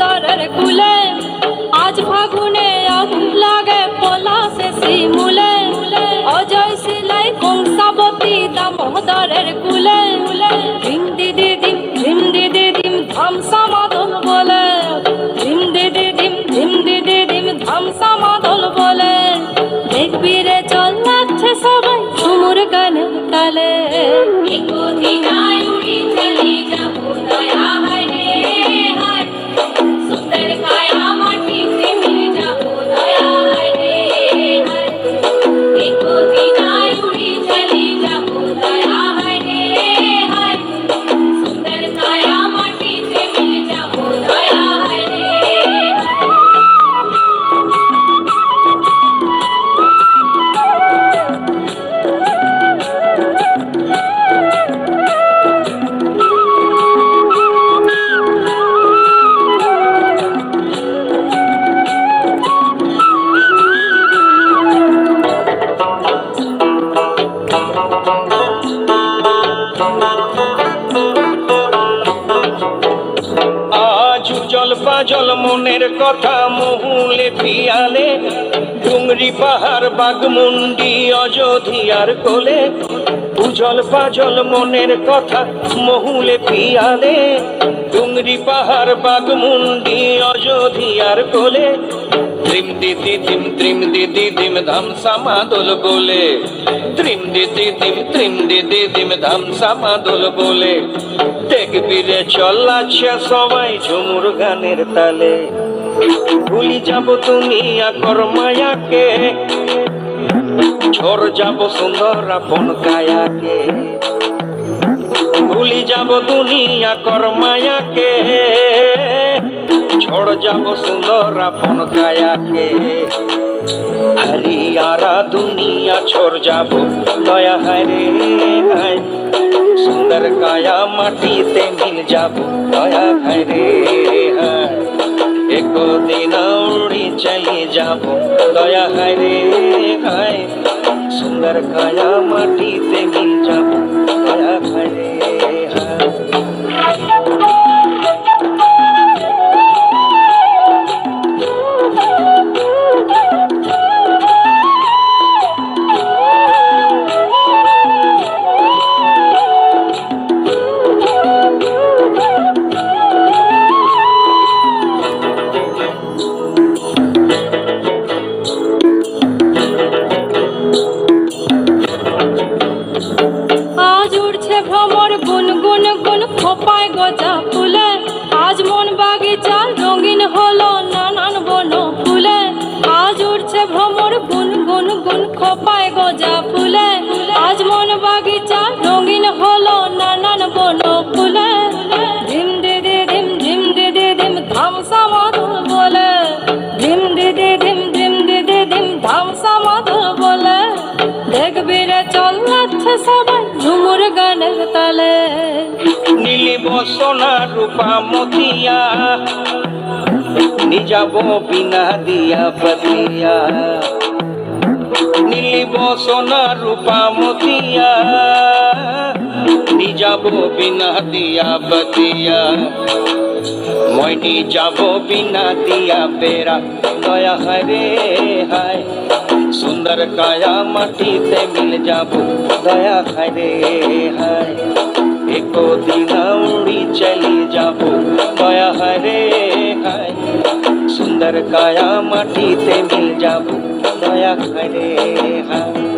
দরর কুলে মনের কথা মহুলে পিয়ালে ডুংরি পাহাড় বাগমুন্ডি অযোধিয়ার কোলে উজল পাজল মনের কথা মহুলে পিয়ালে ডুংরি পাহাড় বাগমুন্ডি অযোধিয়ার কোলে, ত্রিম দিদি দিম ত্রিম দিদি দিম ধাম সামাদল বলে ত্রিম দিদি দিম ত্রিম দিদি দিম ধাম সামাদল বলে দেখবি রে চল্লাচ্ছে সবাই ঝুমুর গানের তালে। ভুলি যাব তুমি আকর মায়াকে। ঝড় যাব সুন্দর আপন কায়াকে। ভুলি যাব দুনিয়া কর মায়াকে। ঝড় যাব সুন্দর আপন কায়াকে। হরিয়ারা দুনিয়া ছোড় যাব, দয়া রে হায় সুন্দর কায়া মাটিতে মিল যাব, দয়া হায় রে হায় এক দিন উড়ি চলে যাব। দয়া হরে হায়, সুন্দর কায়া মাটিতে মিল যাব। দয়া হরে হায়। বসনা রূপা মতিয়া। নিজাব বিনা দিয়া বতিয়া নীলি বসনা রূপা মতিয়া। নিজাব বিনা দিয়া বতিয়া মইনি যাব বিনা দিয়া বেড়া দয়া হায় রে হায়। সুন্দর কায়া মাটিতে মিল যাব। দয়া হায় রে হায়। এক দিন উড়ি চলি যাব। দয়া হরে হায় সুন্দর কায়া মাটিতে মিল যাব। দয়া হরে হায়